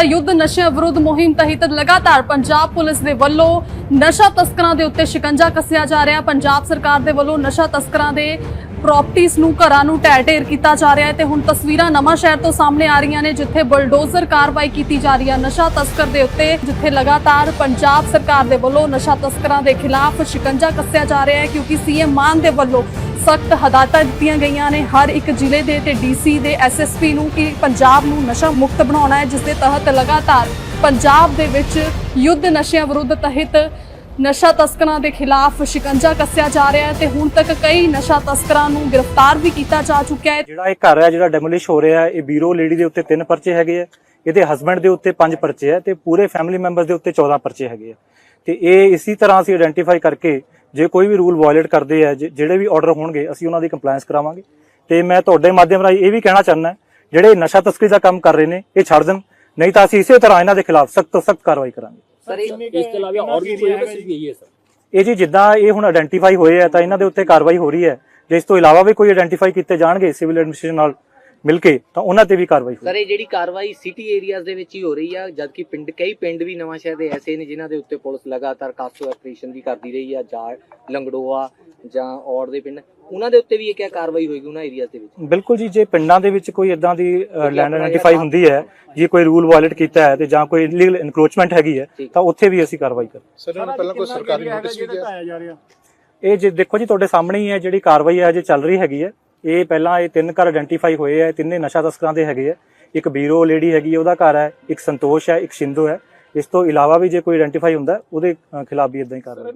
ਤਾਂ ਯੁੱਧ ਨਸ਼ਿਆਂ ਵਿਰੁੱਧ ਮੁਹਿੰਮ ਤਹਿਤ ਲਗਾਤਾਰ ਪੰਜਾਬ ਪੁਲਿਸ ਦੇ ਵੱਲੋਂ ਨਸ਼ਾ ਤਸਕਰਾਂ ਦੇ ਉੱਤੇ ਸ਼ਿਕੰਜਾ ਕੱਸਿਆ ਜਾ ਰਿਹਾ। ਪੰਜਾਬ ਸਰਕਾਰ ਦੇ ਵੱਲੋਂ ਨਸ਼ਾ ਤਸਕਰਾਂ ਦੇ ਪ੍ਰਾਪਰਟੀਆਂ ਨੂੰ ਘਰਾਂ ਨੂੰ ਢਹਿ ਢੇਰ ਕੀਤਾ ਜਾ ਰਿਹਾ ਹੈ ਤੇ ਹੁਣ ਤਸਵੀਰਾਂ ਨਵਾਂ ਸ਼ਹਿਰ ਤੋਂ ਸਾਹਮਣੇ ਆ ਰਹੀਆਂ ਨੇ, ਜਿੱਥੇ ਬਲਡੋਜ਼ਰ ਕਾਰਵਾਈ ਕੀਤੀ ਜਾ ਰਹੀ ਹੈ। ਨਸ਼ਾ ਤਸਕਰ ਦੇ ਉੱਤੇ, ਜਿੱਥੇ ਲਗਾਤਾਰ ਪੰਜਾਬ ਸਰਕਾਰ ਦੇ ਵੱਲੋਂ ਨਸ਼ਾ ਤਸਕਰਾਂ ਦੇ ਖਿਲਾਫ ਸ਼ਿਕੰਜਾ ਕੱਸਿਆ ਜਾ ਰਿਹਾ ਹੈ, ਕਿਉਂਕਿ ਸੀਐਮ ਮਾਨ ਦੇ ਵੱਲੋਂ ਸਖਤ ਹਦਾਇਤਾਂ ਦਿੱਤੀਆਂ ਗਈਆਂ ਨੇ। ਹਰ ਇੱਕ ਜ਼ਿਲ੍ਹੇ ਦੇ ਤੇ ਡੀਸੀ ਦੇ ਐਸਐਸਪੀ ਨੂੰ ਕਿ ਪੰਜਾਬ ਨੂੰ ਨਸ਼ਾ ਮੁਕਤ ਬਣਾਉਣਾ ਹੈ, ਜਿਸ ਦੇ ਤਹਿਤ ਲਗਾਤਾਰ ਪੰਜਾਬ ਦੇ ਵਿੱਚ ਯੁੱਧ ਨਸ਼ਿਆਂ ਵਿਰੁੱਧ ਤਹਿਤ ਨਸ਼ਾ ਤਸਕਰਾਂ ਦੇ ਖਿਲਾਫ ਸ਼ਿਕੰਜਾ ਕੱਸਿਆ ਜਾ ਰਿਹਾ ਹੈ ਤੇ ਹੁਣ ਤੱਕ ਕਈ ਨਸ਼ਾ ਤਸਕਰਾਂ ਨੂੰ ਗ੍ਰਿਫਤਾਰ ਵੀ ਕੀਤਾ ਜਾ ਚੁੱਕਿਆ ਹੈ। ਜਿਹੜਾ ਇਹ ਘਰ ਹੈ, ਜਿਹੜਾ ਡੈਮੋਲਿਸ਼ ਹੋ ਰਿਹਾ ਹੈ, ਇਹ ਬੀਰੋ ਲੇਡੀ ਦੇ ਉੱਤੇ ਤਿੰਨ ਪਰਚੇ ਹੈਗੇ ਆ। ਇਹਦੇ ਹਸਬੰਡ ਦੇ ਉੱਤੇ ਪੰਜ ਪਰਚੇ ਹੈ ਤੇ ਪੂਰੇ ਫੈਮਿਲੀ ਮੈਂਬਰਸ ਦੇ ਉੱਤੇ 14 ਪਰਚੇ ਹੈਗੇ ਆ। ਤੇ ਇਹ ਇਸੇ ਤਰ੍ਹਾਂ ਅਸੀਂ ਆਇਡੈਂਟੀਫਾਈ ਕਰਕੇ ਜੇ ਕੋਈ ਵੀ ਰੂਲ ਵਾਇਲੇਟ ਕਰਦੇ ਆ ਜਿਹੜੇ ਵੀ ਆਰਡਰ ਹੋਣਗੇ ਅਸੀਂ ਉਹਨਾਂ ਦੀ ਕੰਪਲਾਈਂਸ ਕਰਾਵਾਂਗੇ। ਤੇ ਮੈਂ ਤੁਹਾਡੇ ਮਾਧਿਅਮ ਰਾਹੀਂ ਇਹ ਵੀ ਕਹਿਣਾ ਚਾਹੁੰਦਾ ਜਿਹੜੇ ਨਸ਼ਾ ਤਸਕਰੀ ਦਾ ਕੰਮ ਕਰ ਰਹੇ ਨੇ ਇਹ ਛੱਡ ਦੇਣ। ਨਹੀਂ ਤਾਂ ਅਸੀਂ ਇਸੇ ਤਰ੍ਹਾਂ ਇਹਨਾਂ ਦੇ ਖਿਲਾਫ ਸਖਤ ਤੋਂ ਸਖਤ ਕਾਰਵਾਈ ਕਰਾਂਗੇ। ਇਹ ਜੀ ਜਿੱਦਾਂ ਇਹ ਹੁਣ ਆਈਡੈਂਟੀਫਾਈ ਹੋਏ ਆ ਤਾਂ ਇਹਨਾਂ ਦੇ ਉੱਤੇ ਕਾਰਵਾਈ ਹੋ ਰਹੀ ਹੈ। ਜੇ ਇਸ ਤੋਂ ਇਲਾਵਾ ਵੀ ਕੋਈ ਆਈਡੈਂਟੀਫਾਈ ਕੀਤੇ ਜਾਣਗੇ ਸਿਵਲ ਐਡਮਿਨਿਸਟ੍ਰੇਸ਼ਨ ਨਾਲ ਮਿਲ ਕੇ ਤਾਂ ਉਹਨਾਂ ਤੇ ਵੀ ਕਾਰਵਾਈ ਹੋਵੇਗੀ ਸਰ ਇਹ ਜਿਹੜੀ ਕਾਰਵਾਈ ਸਿਟੀ ਏਰੀਆਜ਼ ਦੇ ਵਿੱਚ ਹੀ ਹੋ ਰਹੀ ਆ ਜਦਕਿ ਪਿੰਡ ਕਈ ਪਿੰਡ ਵੀ ਨਵਾਂ ਸ਼ਹਿਰ ਦੇ ਐਸੇ ਨੇ ਜਿਨ੍ਹਾਂ ਦੇ ਉੱਤੇ ਪੁਲਿਸ ਲਗਾਤਾਰ ਕਾਸੋ ਆਪਰੇਸ਼ਨ ਵੀ ਕਰਦੀ ਰਹੀ ਆ ਜਾਂ ਲੰਗੜੋਆ ਜਾਂ ਔੜ ਦੇ ਪਿੰਡ ਉਹਨਾਂ ਦੇ ਉੱਤੇ ਵੀ ਇਹ ਕਿਆ ਕਾਰਵਾਈ ਹੋਏਗੀ ਉਹਨਾਂ ਏਰੀਆਜ਼ ਦੇ ਵਿੱਚ? ਬਿਲਕੁਲ ਜੀ ਜੇ ਪਿੰਡਾਂ ਦੇ ਵਿੱਚ ਕੋਈ ਇਦਾਂ ਦੀ ਲੈਂਡ ਆਇਡੈਂਟੀਫਾਈ ਹੁੰਦੀ ਹੈ ਜੇ ਕੋਈ ਰੂਲ ਵਾਇਲੇਟ ਕੀਤਾ ਹੈ ਤੇ ਜਾਂ ਕੋਈ ਇਲੀਗਲ ਇਨਕਰੋਚਮੈਂਟ ਹੈਗੀ ਹੈ। ਤਾਂ ਉੱਥੇ ਵੀ ਅਸੀਂ ਕਾਰਵਾਈ ਕਰ ਸਰ ਪਹਿਲਾਂ ਕੋਈ ਸਰਕਾਰੀ ਨੋਟਿਸ ਵੀ ਗਿਆ? ਇਹ ਜੇ ਦੇਖੋ ਜੀ ਤੁਹਾਡੇ ਸਾਹਮਣੇ ਹੀ ਹੈ ਜਿਹੜੀ ਕਾਰਵਾਈ ਹੈ ਜੇ ਚੱਲ ਰਹੀ ਹੈਗੀ ਹੈ ਇਹ ਪਹਿਲਾਂ ਇਹ ਤਿੰਨ ਘਰ ਆਇਡੈਂਟੀਫਾਈ ਹੋਏ ਹੈ ਤਿੰਨੇ ਨਸ਼ਾ ਤਸਕਰਾਂ ਦੇ ਹੈਗੇ ਹੈ ਇੱਕ ਬੀਰੋ ਲੇਡੀ ਹੈਗੀ ਉਹਦਾ ਘਰ ਹੈ ਇੱਕ ਸੰਤੋਸ਼ ਹੈ ਇੱਕ ਸ਼ਿੰਦੋ ਹੈ ਇਸ ਤੋਂ ਇਲਾਵਾ ਵੀ ਜੇ ਕੋਈ ਆਇਡੈਂਟੀਫਾਈ ਹੁੰਦਾ, ਉਹਦੇ ਖਿਲਾਫ ਵੀ ਇਦਾਂ ਹੀ ਕਾਰਵਾਈ।